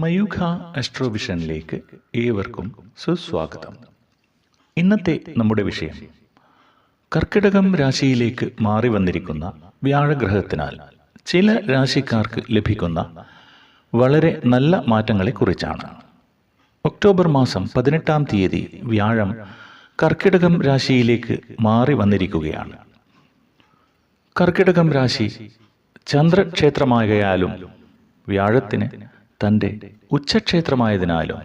മയൂഖ അസ്ട്രോവിഷനിലേക്ക് ഏവർക്കും സുസ്വാഗതം. ഇന്നത്തെ നമ്മുടെ വിഷയം കർക്കിടകം രാശിയിലേക്ക് മാറി വന്നിരിക്കുന്ന വ്യാഴഗ്രഹത്തിനാൽ ചില രാശിക്കാർക്ക് ലഭിക്കുന്ന വളരെ നല്ല മാറ്റങ്ങളെക്കുറിച്ചാണ്. ഒക്ടോബർ മാസം പതിനെട്ടാം തീയതി വ്യാഴം കർക്കിടകം രാശിയിലേക്ക് മാറി വന്നിരിക്കുകയാണ് കർക്കിടകം രാശി ചന്ദ്രക്ഷേത്രമാകയാലും വ്യാഴത്തിന് തന്റെ ഉച്ചക്ഷേത്രമായതിനാലും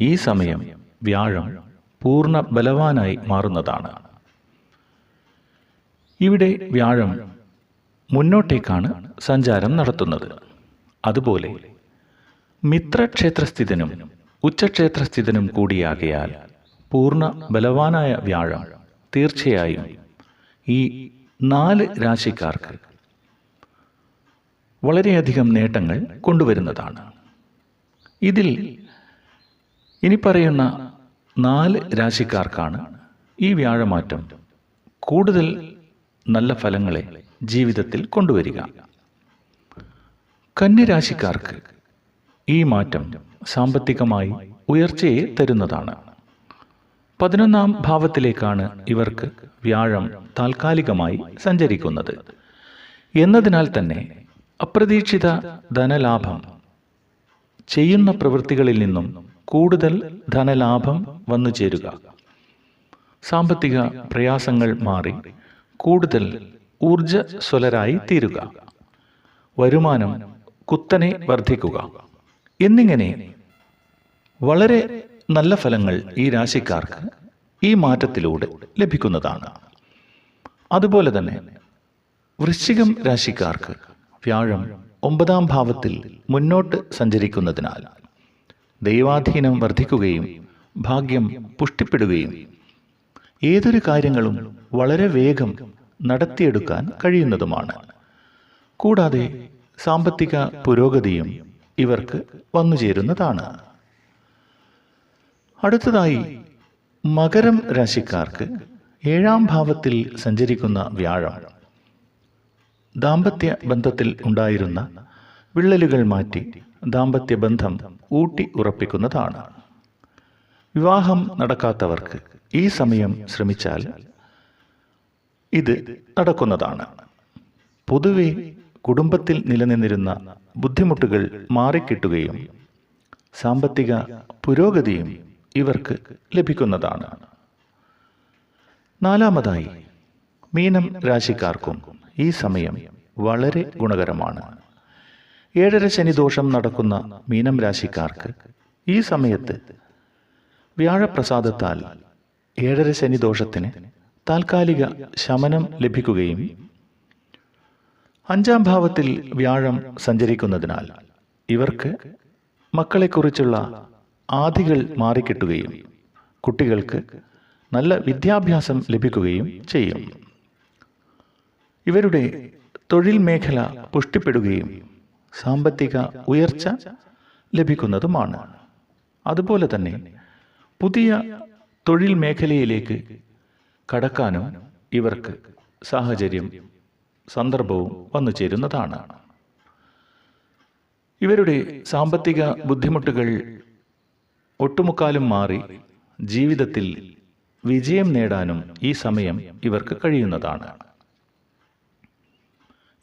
ഈ സമയം വ്യാഴം പൂർണ ബലവാനായി മാറുന്നതാണ്. ഇവിടെ വ്യാഴം മുന്നോട്ടേക്കാണ് സഞ്ചാരം നടത്തുന്നത്. അതുപോലെ മിത്രക്ഷേത്രസ്ഥിതനും ഉച്ചക്ഷേത്രസ്ഥിതനും കൂടിയാകയാൽ പൂർണ ബലവാനായ വ്യാഴം തീർച്ചയായും ഈ നാല് രാശിക്കാർക്ക് വളരെയധികം നേട്ടങ്ങൾ കൊണ്ടുവരുന്നതാണ്. ഇതിൽ ഇനി പറയുന്ന നാല് രാശിക്കാർക്കാണ് ഈ വ്യാഴമാറ്റം കൂടുതൽ നല്ല ഫലങ്ങളെ ജീവിതത്തിൽ കൊണ്ടുവരിക. കന്യരാശിക്കാർക്ക് ഈ മാറ്റം സാമ്പത്തികമായി ഉയർച്ചയെ തരുന്നതാണ്. പതിനൊന്നാം ഭാവത്തിലേക്കാണ് ഇവർക്ക് വ്യാഴം താൽക്കാലികമായി സഞ്ചരിക്കുന്നത്. എന്നതിനാൽ തന്നെ അപ്രതീക്ഷിത ധനലാഭം. ചെയ്യുന്ന പ്രവൃത്തികളിൽ നിന്നും കൂടുതൽ ധനലാഭം വന്നു ചേരുക. സാമ്പത്തിക പ്രയാസങ്ങൾ മാറി കൂടുതൽ ഊർജസ്വലരായി തീരുക. വരുമാനം കുത്തനെ വർദ്ധിക്കുക. എന്നിങ്ങനെ വളരെ നല്ല ഫലങ്ങൾ ഈ രാശിക്കാർക്ക് ഈ മാറ്റത്തിലൂടെ ലഭിക്കുന്നതാണ്. അതുപോലെ തന്നെ വൃശ്ചികം രാശിക്കാർക്ക് വ്യാഴം ഒമ്പതാം ഭാവത്തിൽ മുന്നോട്ട് സഞ്ചരിക്കുന്നതിനാൽ ദൈവാധീനം വർദ്ധിക്കുകയും ഭാഗ്യം പുഷ്ടിപ്പെടുകയും ഏതൊരു കാര്യങ്ങളും വളരെ വേഗം നടത്തിയെടുക്കാൻ കഴിയുന്നതുമാണ്. കൂടാതെ സാമ്പത്തിക പുരോഗതിയും ഇവർക്ക് വന്നുചേരുന്നതാണ് അടുത്തതായി മകരം രാശിക്കാർക്ക് ഏഴാം ഭാവത്തിൽ സഞ്ചരിക്കുന്ന വ്യാഴം ദാമ്പത്യ ബന്ധത്തിൽ ഉണ്ടായിരുന്ന വിള്ളലുകൾ മാറ്റി ദാമ്പത്യ ബന്ധം ഊട്ടി ഉറപ്പിക്കുന്നതാണ്. വിവാഹം നടക്കാത്തവർക്ക് ഈ സമയം ശ്രമിച്ചാൽ ഇത് നടക്കുന്നതാണ്. പൊതുവെ കുടുംബത്തിൽ നിലനിന്നിരുന്ന ബുദ്ധിമുട്ടുകൾ മാറിക്കിട്ടുകയും സാമ്പത്തിക പുരോഗതിയും ഇവർക്ക് ലഭിക്കുന്നതാണ്. നാലാമതായി മീനം രാശിക്കാർക്കും ഈ സമയം വളരെ ഗുണകരമാണ്. ഏഴര ശനി ദോഷം നടക്കുന്ന മീനം രാശിക്കാർക്ക് ഈ സമയത്ത് വ്യാഴപ്രസാദത്താൽ ഏഴര ശനി ദോഷത്തിന് താൽക്കാലിക ശമനം ലഭിക്കുകയും അഞ്ചാം ഭാവത്തിൽ വ്യാഴം സഞ്ചരിക്കുന്നതിനാൽ ഇവർക്ക് മക്കളെക്കുറിച്ചുള്ള ആദികൾ മാറിക്കിട്ടുകയും കുട്ടികൾക്ക് നല്ല വിദ്യാഭ്യാസം ലഭിക്കുകയും ചെയ്യും. ഇവരുടെ തൊഴിൽ മേഖല പുഷ്ടിപ്പെടുകയും സാമ്പത്തിക ഉയർച്ച ലഭിക്കുന്നതുമാണ്. അതുപോലെ തന്നെ പുതിയ തൊഴിൽ മേഖലയിലേക്ക് കടക്കാനും ഇവർക്ക് സാഹചര്യം സന്ദർഭവും വന്നു ചേരുന്നതാണ്. ഇവരുടെ സാമ്പത്തിക ബുദ്ധിമുട്ടുകൾ ഒട്ടുമുക്കാലും മാറി ജീവിതത്തിൽ വിജയം നേടാനും ഈ സമയം ഇവർക്ക് കഴിയുന്നതാണ്.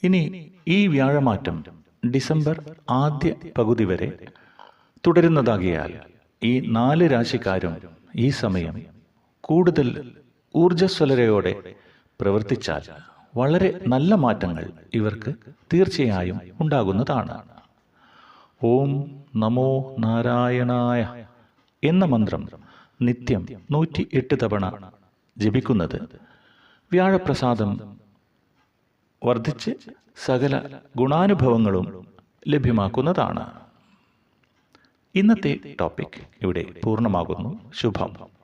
ഇനി ഈ വ്യാഴമാറ്റം ഡിസംബർ ആദ്യ പകുതി വരെ തുടരുന്നതാകിയാൽ ഈ നാല് രാശിക്കാരും ഈ സമയം കൂടുതൽ ഊർജസ്വലരയോടെ പ്രവർത്തിച്ചാൽ വളരെ നല്ല മാറ്റങ്ങൾ ഇവർക്ക് തീർച്ചയായും ഉണ്ടാകുന്നതാണ്. ഓം നമോ നാരായണായ എന്ന മന്ത്രം നിത്യം നൂറ്റി എട്ട് തവണ ജപിക്കുന്നത് വ്യാഴപ്രസാദം വർദ്ധിച്ച് സകല ഗുണാനുഭവങ്ങളും ലഭ്യമാക്കുന്നതാണ്. ഇന്നത്തെ ടോപ്പിക് ഇവിടെ പൂർണമാകുന്നു. ശുഭം.